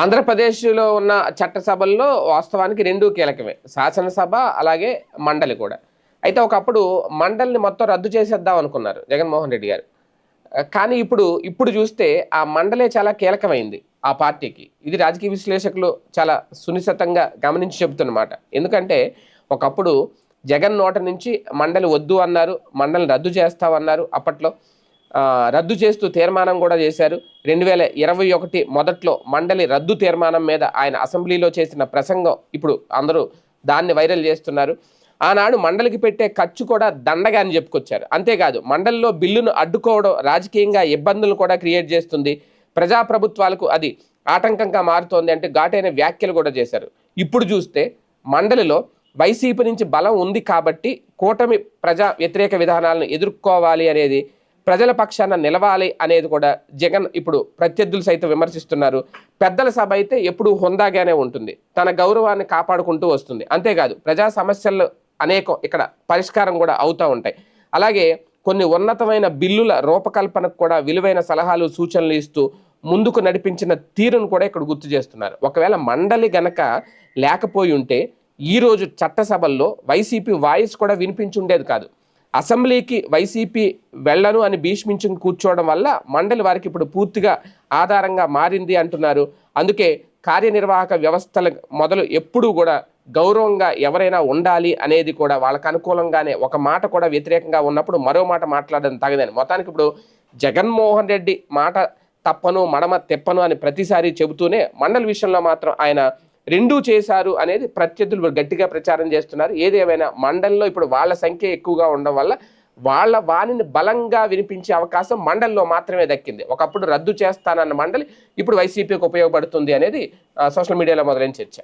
ఆంధ్రప్రదేశ్లో ఉన్న చట్టసభల్లో వాస్తవానికి రెండు కీలకమే. శాసనసభ అలాగే మండలి కూడా. అయితే ఒకప్పుడు మండలిని మొత్తం రద్దు చేసేద్దాం అనుకున్నారు జగన్మోహన్ రెడ్డి గారు. కానీ ఇప్పుడు ఇప్పుడు చూస్తే ఆ మండలే చాలా కీలకమైంది ఆ పార్టీకి. ఇది రాజకీయ విశ్లేషకులు చాలా సునిశితంగా గమనించి చెబుతున్నమాట. ఎందుకంటే ఒకప్పుడు జగన్ నోట నుంచి మండలి వద్దు అన్నారు మండలిని రద్దు చేస్తామన్నారు అప్పట్లో. రద్దు చేస్తూ తీర్మానం కూడా చేశారు. రెండు వేల ఇరవై ఒకటి మొదట్లో మండలి రద్దు తీర్మానం మీద ఆయన అసెంబ్లీలో చేసిన ప్రసంగం ఇప్పుడు అందరూ దాన్ని వైరల్ చేస్తున్నారు. ఆనాడు మండలికి పెట్టే ఖర్చు కూడా దండగా అని చెప్పుకొచ్చారు. అంతేకాదు మండలిలో బిల్లును అడ్డుకోవడం రాజకీయంగా ఇబ్బందులు కూడా క్రియేట్ చేస్తుంది. ప్రజాప్రభుత్వాలకు అది ఆటంకంగా మారుతోంది అంటే ఘాటైన వ్యాఖ్యలు కూడా చేశారు. ఇప్పుడు చూస్తే మండలిలో వైసీపీ నుంచి బలం ఉంది కాబట్టి కూటమి ప్రజా వ్యతిరేక విధానాలను ఎదుర్కోవాలి అనేది ప్రజల పక్షాన నిలవాలి అనేది కూడా జగన్ ఇప్పుడు ప్రత్యర్థులు సైతం విమర్శిస్తున్నారు. పెద్దల సభ అయితే ఎప్పుడూ హుందాగానే ఉంటుంది. తన గౌరవాన్ని కాపాడుకుంటూ వస్తుంది. అంతేకాదు ప్రజా సమస్యలు అనేకం ఇక్కడ పరిష్కారం కూడా అవుతూ ఉంటాయి. అలాగే కొన్ని ఉన్నతమైన బిల్లుల రూపకల్పనకు కూడా విలువైన సలహాలు సూచనలు ఇస్తూ ముందుకు నడిపించిన తీరును కూడా ఇక్కడ గుర్తు చేస్తున్నారు. ఒకవేళ మండలి గనక లేకపోయి ఉంటే ఈరోజు చట్టసభల్లో వైసీపీ వాయిస్ కూడా వినిపించి ఉండేది కాదు. అసెంబ్లీకి వైసీపీ వెళ్ళను అని భీష్మించుని కూర్చోవడం వల్ల మండలి వారికి ఇప్పుడు పూర్తిగా ఆధారంగా మారింది అంటున్నారు. అందుకే కార్యనిర్వాహక వ్యవస్థల మొదలు ఎప్పుడూ కూడా గౌరవంగా ఎవరైనా ఉండాలి అనేది కూడా వాళ్ళకు అనుకూలంగానే ఒక మాట కూడా వ్యతిరేకంగా ఉన్నప్పుడు మరో మాట మాట్లాడడం తగదని. మొత్తానికి ఇప్పుడు జగన్మోహన్ రెడ్డి మాట తప్పను మడమ తెప్పను అని ప్రతిసారి చెబుతూనే మండలి విషయంలో మాత్రం ఆయన రెండూ చేశారు అనేది ప్రత్యర్థులు గట్టిగా ప్రచారం చేస్తున్నారు. ఏదేమైనా మండలిలో ఇప్పుడు వాళ్ళ సంఖ్య ఎక్కువగా ఉండడం వల్ల వాళ్ళ వాణిని బలంగా వినిపించే అవకాశం మండలిలో మాత్రమే దక్కింది. ఒకప్పుడు రద్దు చేస్తానన్న మండలి ఇప్పుడు వైసీపీకి ఉపయోగపడుతుంది అనేది సోషల్ మీడియాలో మొదలైన చర్చ.